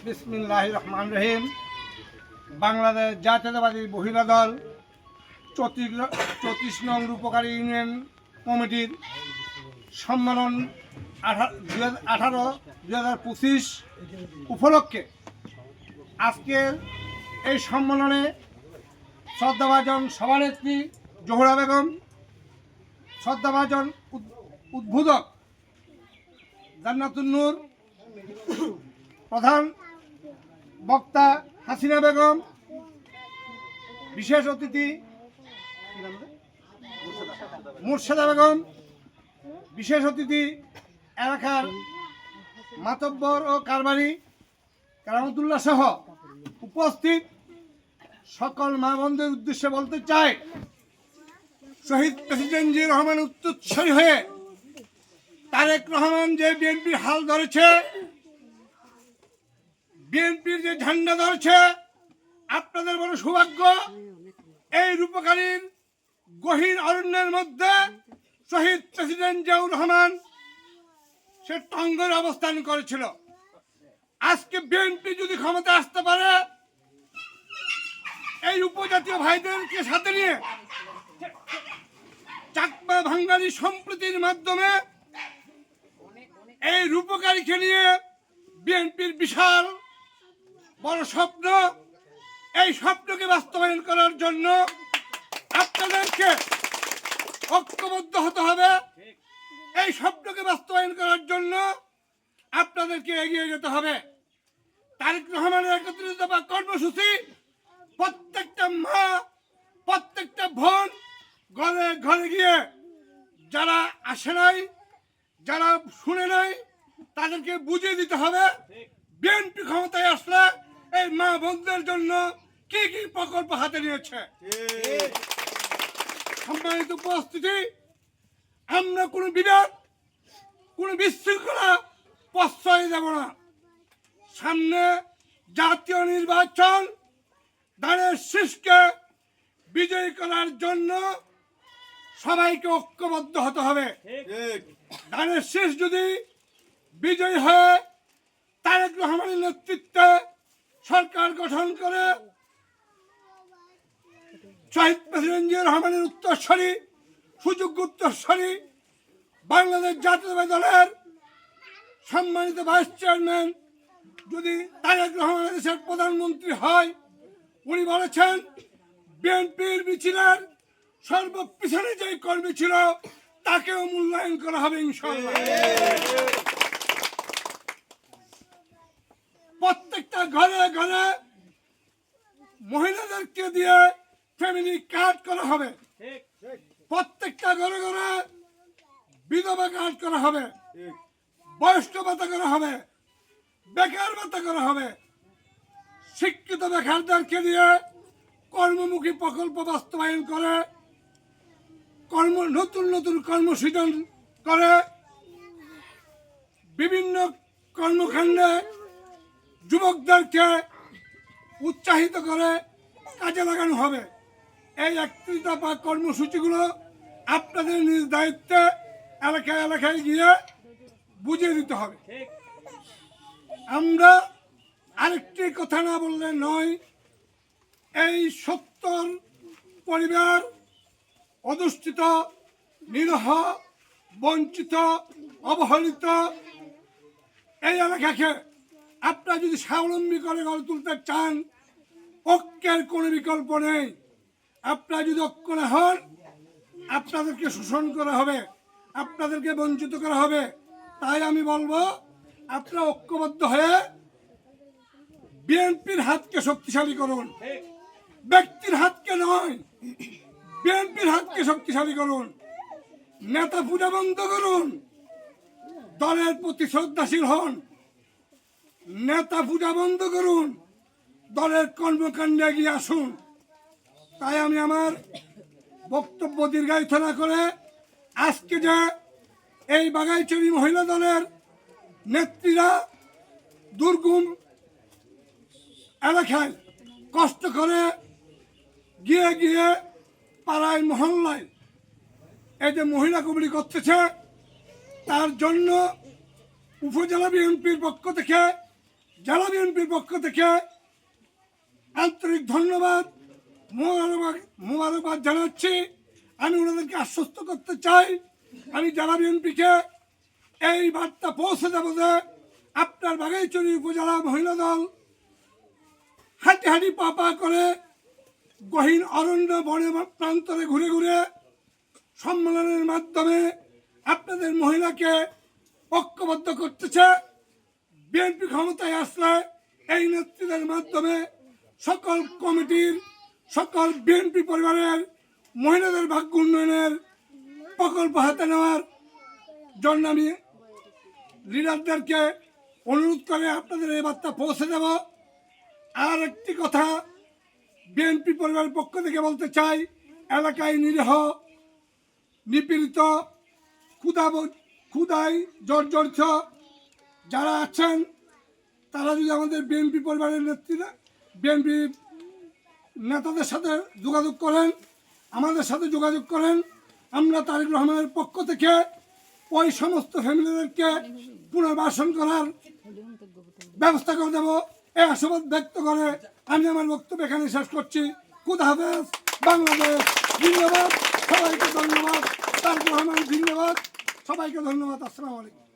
বিসমিল্লাহ রহমান রহিম বাংলাদেশ জাতীয়তাবাদী মহিলা দল, চৌত্রিশ চৌত্রিশ নং রূপকারী ইউনিয়ন কমিটির সম্মেলন আঠারো দুই হাজার পঁচিশ উপলক্ষে আজকের এই সম্মেলনে শ্রদ্ধাভাজন সভানেত্রী জোহরা বেগম, শ্রদ্ধাভাজন উদ- উদ্বোধক জান্নাতুন্নুর প্রধান বক্তা হাসিনা বেগম, বিশেষ অতিথি? মুর্শেদা বেগম, বিশেষ অতিথি এলাকার মাতব্বর ও কারবারি কারামতুল্লাহ সহ উপস্থিত সকল মা বন্ধের উদ্দেশ্যে বলতে চাই, শহীদ প্রেসিডেন্ট জি রহমান উত্তরস্বরী হয়ে তারেক রহমান যে বিএনপির হাল ধরেছে বিএনপির যে ঝান্ডা ধরছে, আপনাদের বড় সৌভাগ্য, এই রূপকারীর গহীন অরণ্যের মধ্যে শহীদ প্রেসিডেন্ট জিয়াউর রহমান, সে টঙ্গের অবস্থান করেছিল। আজকে বিএনপি যদি ক্ষমতা আসতে পারে, এই উপজাতীয় ভাইদেরকে সাথে নিয়ে চাকমা ভাঙ্গারি সম্প্রীতির মাধ্যমে এই রূপকারীকে নিয়ে বিএনপির বিশাল বড় স্বপ্ন। এই স্বপ্নকে বাস্তবায়ন করার জন্য আপনাদেরকে ঐক্যবদ্ধ হতে হবে। এই স্বপ্নকে বাস্তবায়ন করার জন্য আপনাদেরকে এগিয়ে যেতে হবে। তারেক রহমানের একত্রিত বা কর্মসূচি প্রত্যেকটা মা, প্রত্যেকটা বোন ঘরে ঘরে গিয়ে যারা আসে নাই, যারা শুনে নাই, তাদেরকে বুঝিয়ে দিতে হবে। বিএনপি ক্ষমতায় আসলে এই মা বোনদের জন্য কি কি প্রকল্প হাতে নিয়েছে? সম্মানিত উপস্থিতি, আমরা কোনো বিবাদ কোনো বিশৃঙ্খলা প্রশ্রয় দেব না। সামনে জাতীয় নির্বাচন, ধানের শীষকে বিজয়ী করার জন্য সবাইকে ঐক্যবদ্ধ হতে হবে। ধানের শেষ যদি বিজয়ী হয়ে তারেক রহমানের নেতৃত্বে সরকার গঠন করে শহীদ প্রেসিডেন্ট জিয়া রহমানের উত্তরস্বরী, সুযোগ্য উত্তরস্বরী, বাংলাদেশ জাতীয়তাবাদী দলের সম্মানিত ভাইস চেয়ারম্যান যদি তারেক রহমান দেশের প্রধানমন্ত্রী হয়, উনি বলেছেন, বিএনপির মিছিলের সর্বপিছনে যে কর্মী ছিল, তাকেও মূল্যায়ন করা হবে ইনশাল্লাহ প্রত্যেকটা ঘরে ঘরে মহিলাদেরকে দিয়ে ফ্যামিলি কার্ড করা হবে। প্রত্যেকটা ঘরে ঘরে বিধবা কার্ড করা হবে। বয়স্ক ভাতা করা হবে। বেকার ভাতা করা হবে। শিক্ষিত বেকারদেরকে দিয়ে কর্মমুখী প্রকল্প বাস্তবায়ন করে, কর্ম, নতুন নতুন কর্মসৃজন করে, বিভিন্ন কর্মকাণ্ডে যুবকদেরকে উৎসাহিত করে কাজে লাগানো হবে। এই একত্রিশ দফা কর্মসূচিগুলো আপনাদের নিজ দায়িত্বে এলাকায় এলাকায় গিয়ে বুঝিয়ে দিতে হবে। আমরা আরেকটি কথা না বললে নয়, এই সত্তর পরিবার অধুষ্ঠিত, নিরহ, বঞ্চিত, অবহেলিত এই এলাকাকে আপনারা যদি স্বাবলম্বী করে গড়ে তুলতে চান ঐক্যের কোনো বিকল্প নেই। আপনারা যদি ঐক্য না হন, আপনাদেরকে শোষণ করা হবে, আপনাদেরকে বঞ্চিত করা হবে। তাই আমি বলব, আপনারা ঐক্যবদ্ধ হয়ে বিএনপির হাতকে শক্তিশালী করুন। ব্যক্তির হাতকে নয়, বিএনপির হাতকে শক্তিশালী করুন। নেতা পূজা বন্ধ করুন। দলের প্রতি শ্রদ্ধাশীল হন। নেতা পূজা বন্ধ করুন, দলের কর্মকাণ্ডে এগিয়ে আসুন। তাই আমি আমার বক্তব্য দীর্ঘায়িত না করে আজকে যে এই বাগাইচুরি মহিলা দলের নেত্রীরা দুর্গম এলাকায় কষ্ট করে গিয়ে গিয়ে পাড়ায় মহল্লায় এই যে মহিলা কমিটি করতেছে, তার জন্য উপজেলা বিএনপির পক্ষ থেকে জেলা বিএনপির পক্ষ থেকে আন্তরিক ধন্যবাদ, মোবারকবাদ জানাচ্ছি। আমি ওনাদেরকে আশ্বস্ত করতে চাই, আমি জেলা বিএনপিকে এই বার্তা পৌঁছে দেবো যে আপনার বাগাইচুরি উপজেলা মহিলা দল হাঁটি হাঁটি পা পা করে গহীন অরণ্য বনে প্রান্তরে ঘুরে ঘুরে সম্মেলনের মাধ্যমে আপনাদের মহিলাকে ঐক্যবদ্ধ করতেছে। বিএনপি ক্ষমতায় আসলে এই নেতৃত্বের মাধ্যমে সকল কমিটির, সকল বিএনপি পরিবারের, মহিলাদের ভাগ্য উন্নয়নের প্রকল্প হাতে নেওয়ার জন্য আমি লিডারদেরকে অনুরোধ করে আপনাদের এই বার্তা পৌঁছে দেব। আর একটি কথা, বিএনপি পরিবারের পক্ষ থেকে বলতে চাই, এলাকায় নিরীহ, নিপীড়িত ক্ষুদা ক্ষুদায় জর্জরিত যারা আছেন, তারা যদি আমাদের বিএনপি পরিবারের নেতৃত্ব বিএনপি নেতাদের সাথে যোগাযোগ করেন, আমাদের সাথে যোগাযোগ করেন, আমরা তারেক রহমানের পক্ষ থেকে ওই সমস্ত ফ্যামিলিদেরকে পুনর্বাসন করার ব্যবস্থা করে দেবো। এই আশাবাদ ব্যক্ত করে আমি আমার বক্তব্য এখানে শেষ করছি। খুদ হাফেজ, বাংলাদেশ ধন্যবাদ সবাইকে ধন্যবাদ। তারেক রহমান ধন্যবাদ সবাইকে ধন্যবাদ। আসসালামু আলাইকুম।